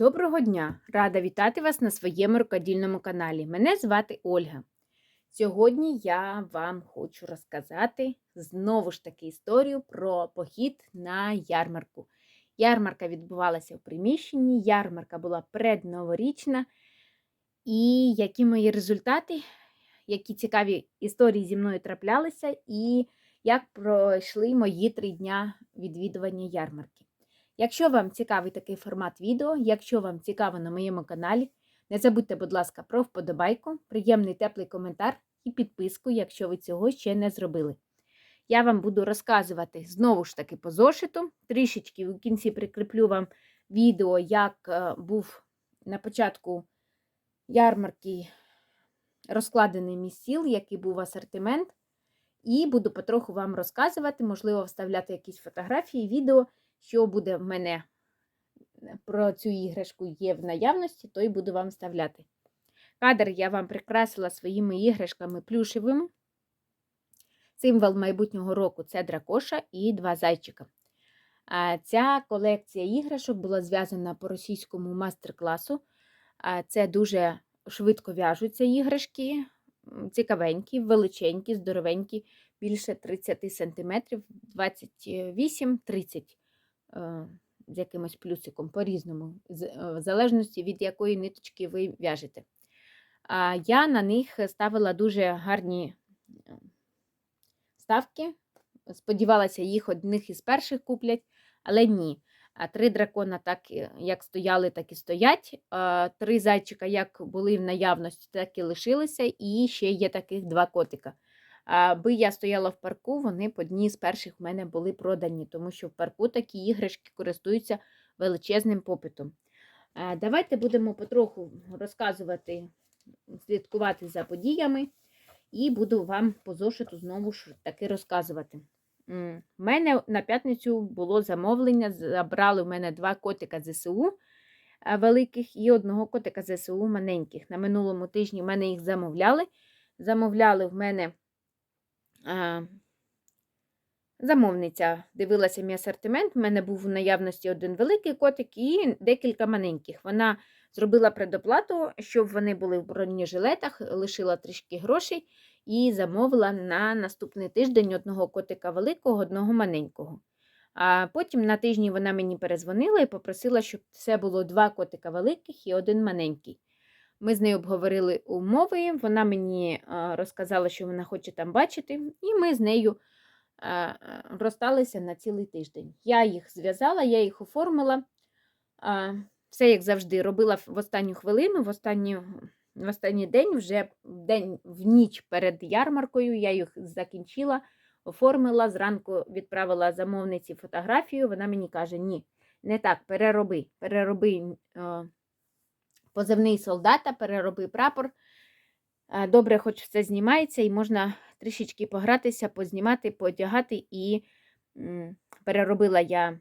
Доброго дня! Рада вітати вас на своєму рукодільному каналі. Мене звати Ольга. Сьогодні я вам хочу розказати знову ж таки історію про похід на ярмарку. Ярмарка відбувалася в приміщенні, ярмарка була предноворічна. І які мої результати, які цікаві історії зі мною траплялися, і як пройшли мої три дня відвідування ярмарки. Якщо вам цікавий такий формат відео, якщо вам цікаво на моєму каналі, не забудьте, будь ласка, про вподобайку, приємний теплий коментар і підписку, якщо ви цього ще не зробили. Я вам буду розказувати знову ж таки по зошиту. Трішечки в кінці прикріплю вам відео, як е, був на початку ярмарки розкладений мій який був асортимент. І буду потроху вам розказувати, можливо, вставляти якісь фотографії, відео що буде в мене про цю іграшку є в наявності, то й буду вам вставляти. Кадр я вам прикрасила своїми іграшками плюшевими. Символ майбутнього року це дракоша і два зайчика. Ця колекція іграшок була зв'язана по російському мастер-класу. Це дуже швидко в'яжуться іграшки, цікавенькі, величенькі, здоровенькі, більше 30 см, 28-30 Е, з якимось плюсиком по-різному, е, в залежності від якої ниточки ви в'яжете. А я на них ставила дуже гарні е, ставки. Сподівалася, їх одних із перших куплять, але ні. А Три дракона, так як стояли, так і стоять. Три зайчика, як були в наявності, так і лишилися, і ще є таких два котика. Аби я стояла в парку, вони по дні з перших в мене були продані, тому що в парку такі іграшки користуються величезним попитом. Давайте будемо потроху розказувати, слідкувати за подіями, і буду вам по зошиту знову ж таки розказувати. У мене на п'ятницю було замовлення, забрали в мене два котика ЗСУ великих і одного котика ЗСУ маленьких. На минулому тижні в мене їх замовляли. Замовляли в мене Замовниця дивилася мій асортимент, в мене був в наявності один великий котик і декілька маленьких. Вона зробила предоплату, щоб вони були в бронежилетах, лишила трішки грошей і замовила на наступний тиждень одного котика великого, одного маленького. А потім на тижні вона мені перезвонила і попросила, щоб це було два котика великих і один маленький. Ми з нею обговорили умови, вона мені розказала, що вона хоче там бачити, і ми з нею розсталися на цілий тиждень. Я їх зв'язала, я їх оформила. Все, як завжди, робила в останню хвилину, в останню, в останній день, вже день в ніч перед ярмаркою, я їх закінчила, оформила, зранку відправила замовниці фотографію. Вона мені каже: Ні, не так, перероби, перероби позивний солдата, перероби прапор. Добре, хоч все знімається, і можна трішечки погратися, познімати, поодягати, і переробила я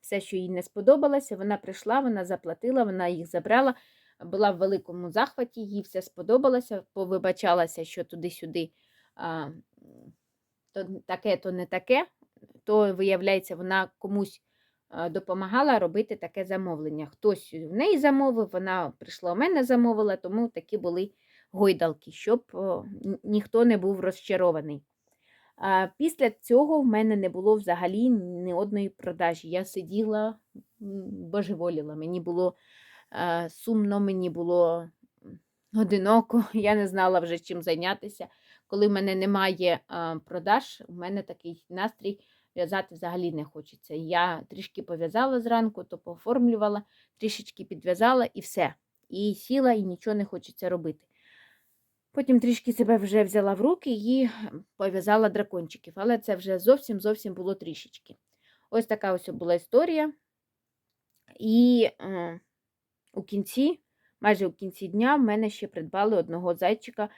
все, що їй не сподобалося. Вона прийшла, вона заплатила, вона їх забрала, була в великому захваті, їй все сподобалося, повибачалася, що туди-сюди то таке, то не таке, то, виявляється, вона комусь допомагала робити таке замовлення. Хтось в неї замовив, вона прийшла у мене замовила, тому такі були гойдалки, щоб ніхто не був розчарований. Після цього в мене не було взагалі ні одної продажі. Я сиділа, божеволіла, мені було сумно, мені було одиноко, я не знала вже чим зайнятися. Коли в мене немає продаж, у мене такий настрій в'язати взагалі не хочеться. Я трішки пов'язала зранку, то пооформлювала, трішечки підв'язала і все. І сіла, і нічого не хочеться робити. Потім трішки себе вже взяла в руки і пов'язала дракончиків, але це вже зовсім зовсім було трішечки. Ось така ось була історія. І е, у кінці, майже у кінці дня, в мене ще придбали одного зайчика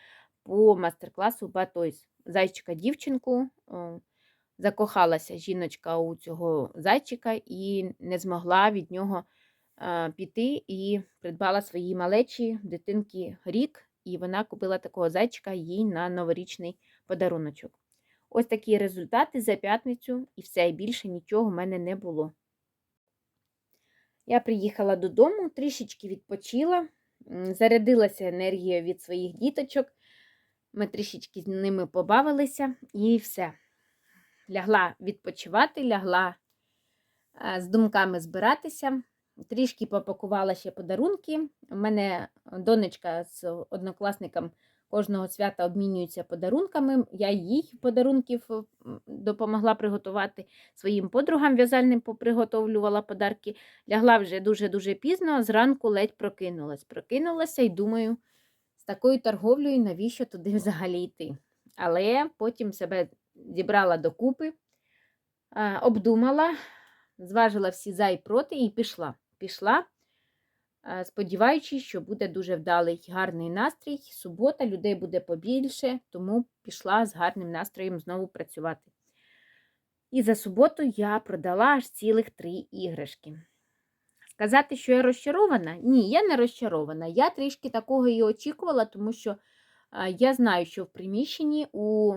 по мастер-класу Батойс. Зайчика-дівчинку. Е, закохалася жіночка у цього зайчика і не змогла від нього піти і придбала своїй малечі дитинки рік, і вона купила такого зайчика їй на новорічний подаруночок. Ось такі результати за п'ятницю, і все, і більше нічого в мене не було. Я приїхала додому, трішечки відпочила, зарядилася енергією від своїх діточок. Ми трішечки з ними побавилися і все. Лягла відпочивати, лягла е, з думками збиратися. Трішки попакувала ще подарунки. У мене донечка з однокласником кожного свята обмінюється подарунками. Я їй подарунків допомогла приготувати своїм подругам в'язальним поприготовлювала подарки. Лягла вже дуже-дуже пізно, зранку ледь прокинулась. Прокинулася і думаю, з такою торговлею навіщо туди взагалі йти. Але потім себе зібрала докупи, обдумала, зважила всі за і проти і пішла. Пішла, сподіваючись, що буде дуже вдалий гарний настрій. Субота, людей буде побільше, тому пішла з гарним настроєм знову працювати. І за суботу я продала аж цілих три іграшки. Сказати, що я розчарована? Ні, я не розчарована. Я трішки такого і очікувала, тому що я знаю, що в приміщенні у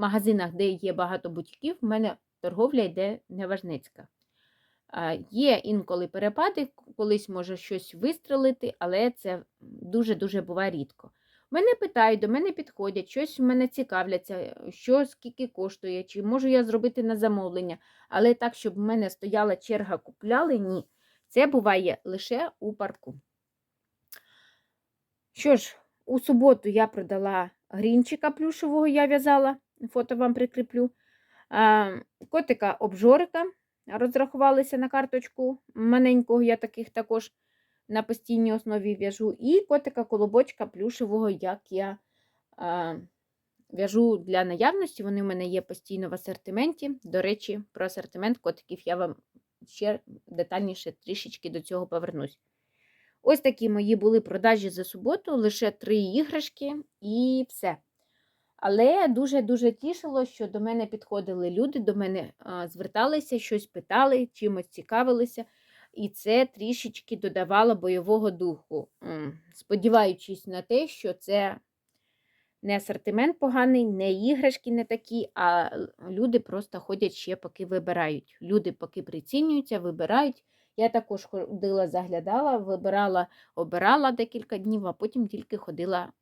магазинах, де є багато бутіків, в мене торговля йде неважницька. Є інколи перепади, колись може щось вистрелити, але це дуже-дуже буває рідко. Мене питають, до мене підходять, щось в мене цікавляться, що скільки коштує, чи можу я зробити на замовлення. Але так, щоб в мене стояла черга, купляли, ні. Це буває лише у парку. Що ж, у суботу я продала грінчика плюшевого, я в'язала, фото вам прикріплю. Котика обжорика розрахувалися на карточку маленького, я таких також на постійній основі в'яжу. І котика колобочка плюшевого, як я в'яжу для наявності. Вони в мене є постійно в асортименті. До речі, про асортимент котиків я вам ще детальніше трішечки до цього повернусь. Ось такі мої були продажі за суботу, лише три іграшки і все. Але дуже-дуже тішило, що до мене підходили люди, до мене зверталися, щось питали, чимось цікавилися. І це трішечки додавало бойового духу, сподіваючись на те, що це не асортимент поганий, не іграшки не такі, а люди просто ходять ще поки вибирають. Люди поки прицінюються, вибирають. Я також ходила, заглядала, вибирала, обирала декілька днів, а потім тільки ходила,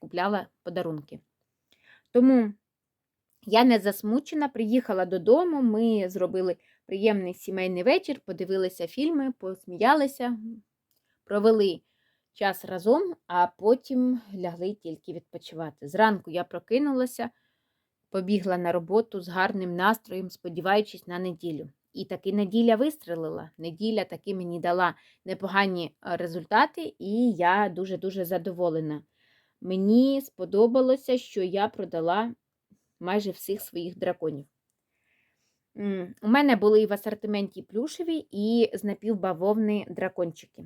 купляла подарунки. Тому я не засмучена, приїхала додому, ми зробили приємний сімейний вечір, подивилися фільми, посміялися, провели час разом, а потім лягли тільки відпочивати. Зранку я прокинулася, побігла на роботу з гарним настроєм, сподіваючись на неділю. І таки неділя вистрелила. Неділя таки мені дала непогані е, результати, і я дуже-дуже задоволена. Мені сподобалося, що я продала майже всіх своїх драконів. У мене були і в асортименті плюшеві, і з напівбавовни дракончики.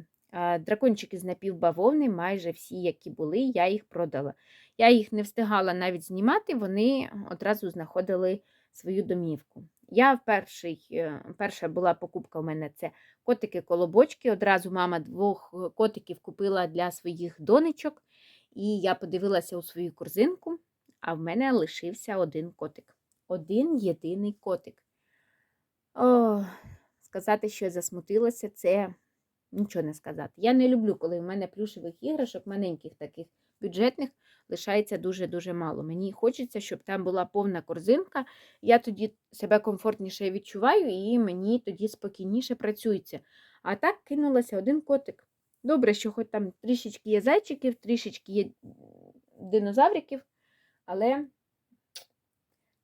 Дракончики з напівбавовни, майже всі, які були, я їх продала. Я їх не встигала навіть знімати, вони одразу знаходили свою домівку. Я перший, е, перша була покупка у мене це котики-колобочки. Одразу мама двох котиків купила для своїх донечок, і я подивилася у свою корзинку, а в мене лишився один котик. Один єдиний котик. О, сказати, що я засмутилася, це нічого не сказати. Я не люблю, коли в мене плюшевих іграшок, маленьких таких бюджетних, лишається дуже-дуже мало. Мені хочеться, щоб там була повна корзинка. Я тоді себе комфортніше відчуваю і мені тоді спокійніше працюється. А так кинулася один котик. Добре, що хоч там трішечки є зайчиків, трішечки є динозавриків, але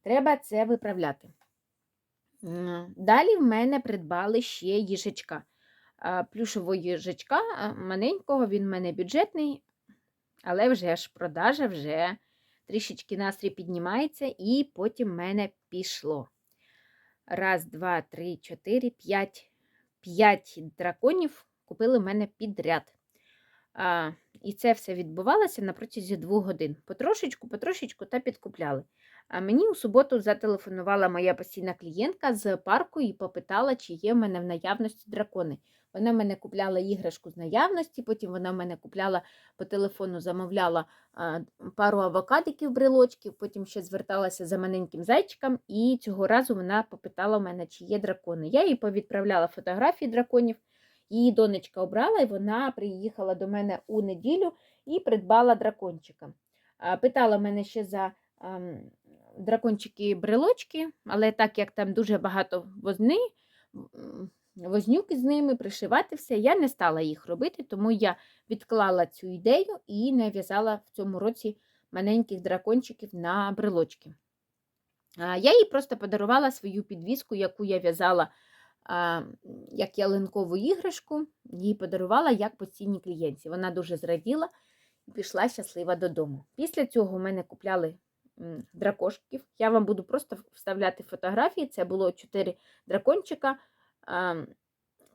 треба це виправляти. Далі в мене придбали ще їжачка. Плюшового їжачка маленького, він в мене бюджетний, але вже ж продажа, вже трішечки настрій піднімається, і потім в мене пішло. Раз, два, три, чотири, п'ять. П'ять драконів купили мене підряд. А, і це все відбувалося на протязі двох годин. Потрошечку, потрошечку та підкупляли. А мені у суботу зателефонувала моя постійна клієнтка з парку і попитала, чи є в мене в наявності дракони. Вона в мене купляла іграшку з наявності, потім вона в мене купляла по телефону, замовляла пару авокадиків, брелочків, потім ще зверталася за маленьким зайчиком, і цього разу вона попитала в мене, чи є дракони. Я їй повідправляла фотографії драконів. Її донечка обрала, і вона приїхала до мене у неділю і придбала дракончика. Питала мене ще за ем, дракончики-брелочки, але так як там дуже багато возни, вознюки з ними, пришивати все, я не стала їх робити, тому я відклала цю ідею і не в'язала в цьому році маленьких дракончиків на брелочки. Я їй просто подарувала свою підвіску, яку я в'язала як ялинкову іграшку, їй подарувала як постійній клієнтці. Вона дуже зраділа і пішла щаслива додому. Після цього в мене купляли дракошків. Я вам буду просто вставляти фотографії. Це було чотири дракончика.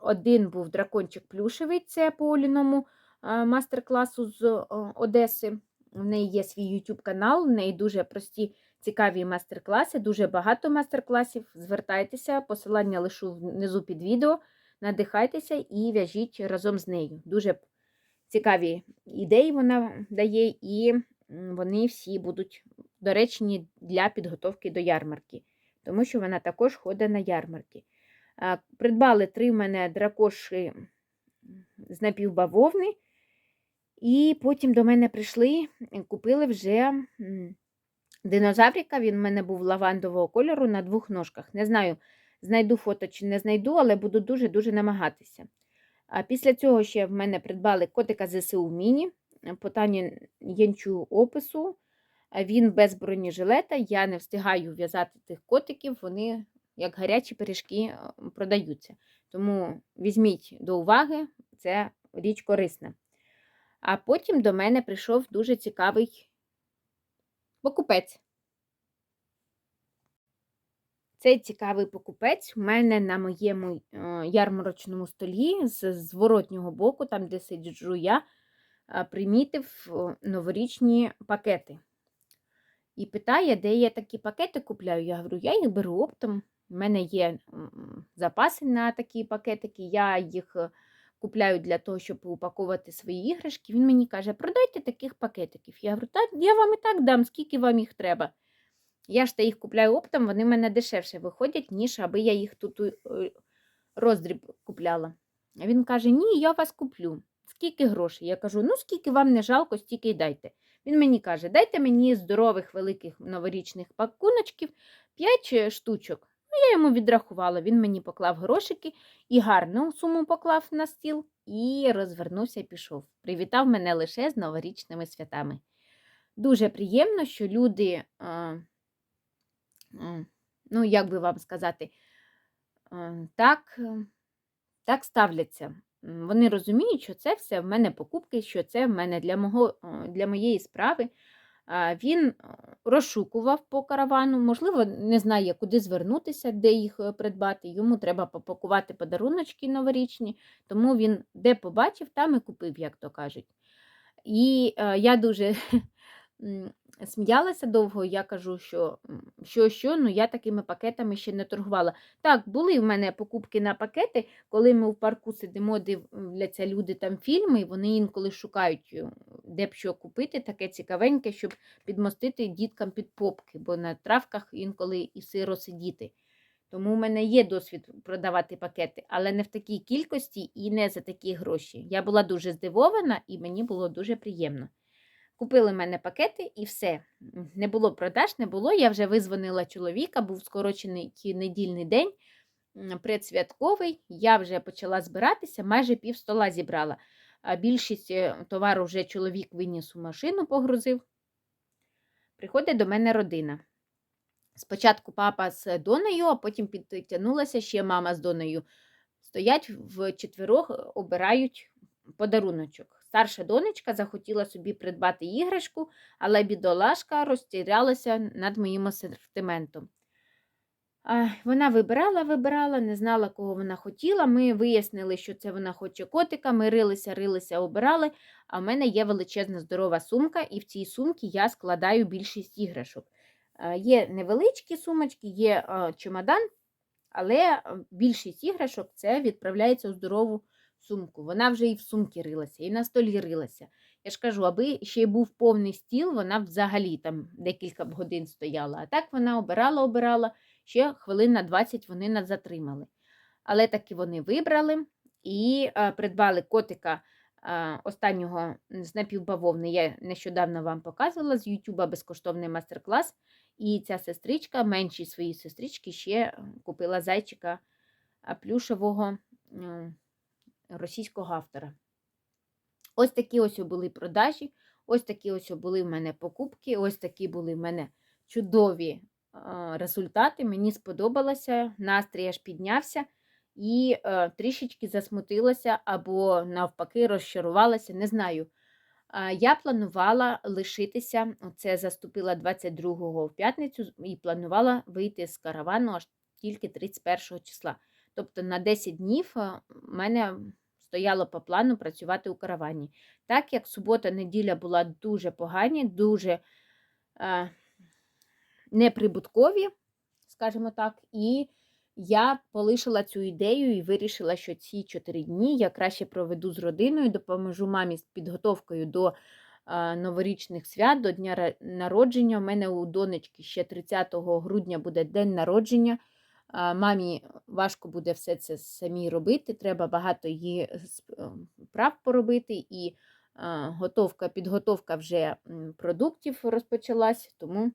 Один був дракончик плюшевий, це по Оліному мастер-класу з Одеси. В неї є свій YouTube канал, в неї дуже прості цікаві майстер-класи, дуже багато майстер-класів. Звертайтеся, посилання лишу внизу під відео. Надихайтеся і в'яжіть разом з нею. Дуже цікаві ідеї вона дає, і вони всі будуть доречні для підготовки до ярмарки, тому що вона також ходить на ярмарки. Придбали три в мене дракоші з напівбавовни, і потім до мене прийшли, купили вже. М, Динозаврика, він в мене був лавандового кольору на двох ножках. Не знаю, знайду фото чи не знайду, але буду дуже-дуже намагатися. А після цього ще в мене придбали котика ЗСУ Міні, по Тані Янчу опису. Він без бронежилета. Я не встигаю в'язати тих котиків, вони, як гарячі пиріжки, е, продаються. Тому візьміть до уваги, це річ корисна. А потім до мене прийшов дуже цікавий покупець. Цей цікавий покупець у мене на моєму е, ярмарочному столі з зворотнього боку, там, де сиджу я, е, примітив о, новорічні пакети. І питає, де я такі пакети купляю. Я говорю, я їх беру оптом. У мене є запаси на такі пакетики, я їх е, купляю для того, щоб упаковувати свої іграшки. Він мені каже, продайте таких пакетиків. Я говорю, так, я вам і так дам, скільки вам їх треба. Я ж та їх купляю оптом, вони в мене дешевше виходять, ніж аби я їх тут е, роздріб купляла. А він каже: Ні, я вас куплю. Скільки грошей? Я кажу, ну скільки вам не жалко, стільки й дайте. Він мені каже, дайте мені здорових великих новорічних пакуночків 5 штучок. Я йому відрахувала, він мені поклав грошики і гарну суму поклав на стіл і розвернувся і пішов. Привітав мене лише з новорічними святами. Дуже приємно, що люди. Ну, як би вам сказати, так, так ставляться. Вони розуміють, що це все в мене покупки, що це в мене для, мого, для моєї справи. Він розшукував по каравану, можливо, не знає, куди звернутися, де їх е, придбати. Йому треба попакувати подаруночки новорічні, тому він де побачив, там і купив, як то кажуть. І е, я дуже сміялася довго, я кажу, що що, що, ну я такими пакетами ще не торгувала. Так, були в мене покупки на пакети, коли ми в парку сидимо, дивляться люди там фільми, і вони інколи шукають, де б що купити, таке цікавеньке, щоб підмостити діткам під попки, бо на травках інколи і сиро сидіти. Тому в мене є досвід продавати пакети, але не в такій кількості і не за такі гроші. Я була дуже здивована і мені було дуже приємно. Купили мене пакети і все. Не було продаж, не було. Я вже визвонила чоловіка, був скорочений недільний день, предсвятковий. Я вже почала збиратися, майже пів стола зібрала. А більшість е, товару вже чоловік виніс у машину, погрузив. Приходить до мене родина. Спочатку папа з донею, а потім підтягнулася ще мама з донею. Стоять в четверох, обирають подаруночок. Старша донечка захотіла собі придбати іграшку, але бідолашка розтірялася над моїм асортиментом. Вона вибирала, вибирала, не знала, кого вона хотіла. Ми вияснили, що це вона хоче котика. Ми рилися, рилися, обирали. А в мене є величезна здорова сумка, і в цій сумці я складаю більшість іграшок. Є невеличкі сумочки, є чемодан, але більшість іграшок це відправляється у здорову сумку. Вона вже і в сумці рилася, і на столі рилася. Я ж кажу, аби ще й був повний стіл, вона взагалі там декілька годин стояла. А так вона обирала, обирала, ще хвилин на 20 вони нас затримали. Але таки вони вибрали. і е, придбали котика е, останнього з напівбавовни. Я нещодавно вам показувала з Ютуба безкоштовний мастер-клас. І ця сестричка, меншій своїй сестрички, ще купила зайчика а, плюшевого російського автора. Ось такі ось були продажі, ось такі ось були в мене покупки, ось такі були в мене чудові результати. Мені сподобалося, настрій аж піднявся і е, трішечки засмутилася або навпаки розчарувалася, не знаю. Я планувала лишитися, це заступила 22-го в п'ятницю, і планувала вийти з каравану аж тільки 31 числа. Тобто на 10 днів е, в мене стояло по плану працювати у каравані. Так як субота-неділя була дуже погані, дуже е, неприбуткові, скажімо так, і я полишила цю ідею і вирішила, що ці 4 дні я краще проведу з родиною, допоможу мамі з підготовкою до е, новорічних свят, до дня народження. У мене у донечки ще 30 грудня буде день народження. Мамі важко буде все це самій робити, треба багато її е, прав поробити, і готовка, підготовка вже продуктів розпочалась, тому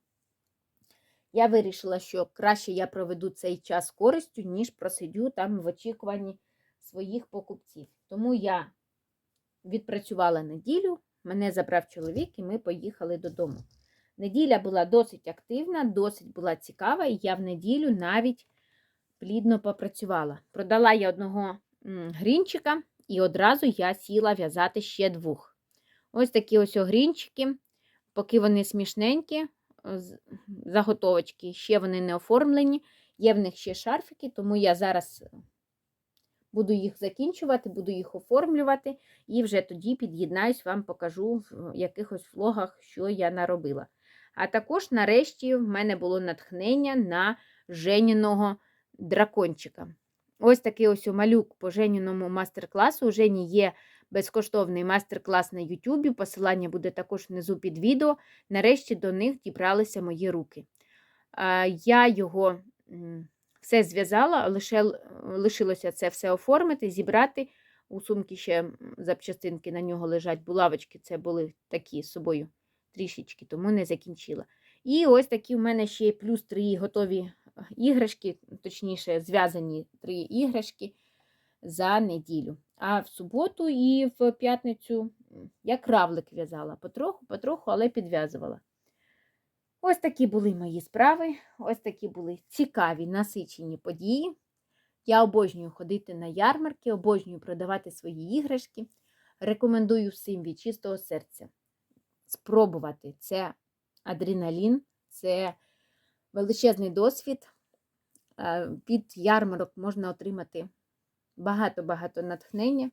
я вирішила, що краще я проведу цей час користю, ніж просидю там в очікуванні своїх покупців. Тому я відпрацювала неділю, мене забрав чоловік, і ми поїхали додому. Неділя була досить активна, досить була цікава, і я в неділю навіть плідно попрацювала. Продала я одного грінчика, і одразу я сіла в'язати ще двох. Ось такі ось грінчики, поки вони смішненькі, заготовочки, ще вони не оформлені, є в них ще шарфики, тому я зараз буду їх закінчувати, буду їх оформлювати, і вже тоді під'єднаюсь, вам покажу в якихось влогах, що я наробила. А також, нарешті, в мене було натхнення на Женіного дракончика. Ось такий ось малюк по Женіному мастер-класу. У Жені є безкоштовний мастер-клас на Ютубі. Посилання буде також внизу під відео. Нарешті до них дібралися мої руки. Я його все зв'язала, лише лишилося це все оформити, зібрати. У сумки ще запчастинки на нього лежать, булавочки це були такі з собою трішечки, тому не закінчила. І ось такі в мене ще плюс три готові е, іграшки, точніше, зв'язані три іграшки за неділю. А в суботу і в п'ятницю я кравлик в'язала потроху, потроху, але підв'язувала. Ось такі були мої справи, ось такі були цікаві, насичені події. Я обожнюю ходити на ярмарки, обожнюю продавати свої іграшки. Рекомендую всім від чистого серця спробувати. Це адреналін, це величезний досвід. Е, Від ярмарок можна отримати багато-багато натхнення.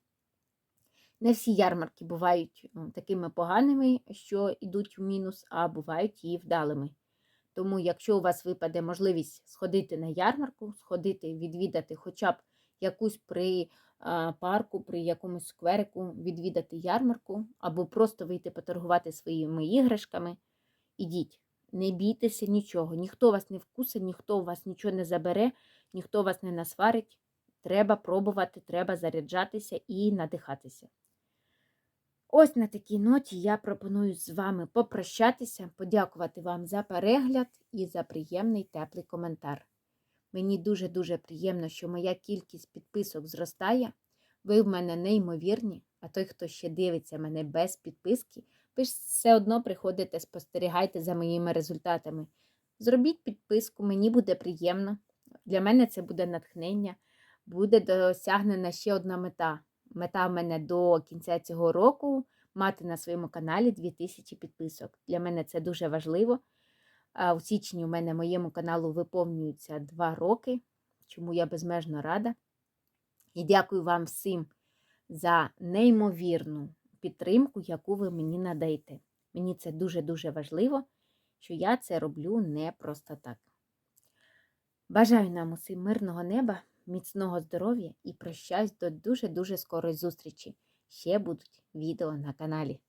Не всі ярмарки бувають такими поганими, що йдуть в мінус, а бувають і вдалими. Тому, якщо у вас випаде можливість сходити на ярмарку, сходити, відвідати хоча б якусь при а, парку, при якомусь скверику, відвідати ярмарку, або просто вийти поторгувати своїми іграшками, ідіть. Не бійтеся нічого, ніхто вас не вкусить, ніхто у вас нічого не забере, ніхто вас не насварить. Треба пробувати, треба заряджатися і надихатися. Ось на такій ноті я пропоную з вами попрощатися, подякувати вам за перегляд і за приємний теплий коментар. Мені дуже-дуже приємно, що моя кількість підписок зростає. Ви в мене неймовірні, а той, хто ще дивиться мене без підписки, ви ж все одно приходите, спостерігайте за моїми результатами. Зробіть підписку, мені буде приємно. Для мене це буде натхнення, буде досягнена ще одна мета. Мета в мене до кінця цього року мати на своєму каналі 2000 підписок. Для мене це дуже важливо. У січні у мене моєму каналу виповнюється 2 роки, чому я безмежно рада. І дякую вам всім за неймовірну підтримку, яку ви мені надаєте. Мені це дуже-дуже важливо, що я це роблю не просто так. Бажаю нам усім мирного неба, міцного здоров'я і прощаюсь до дуже-дуже скорої зустрічі. Ще будуть відео на каналі.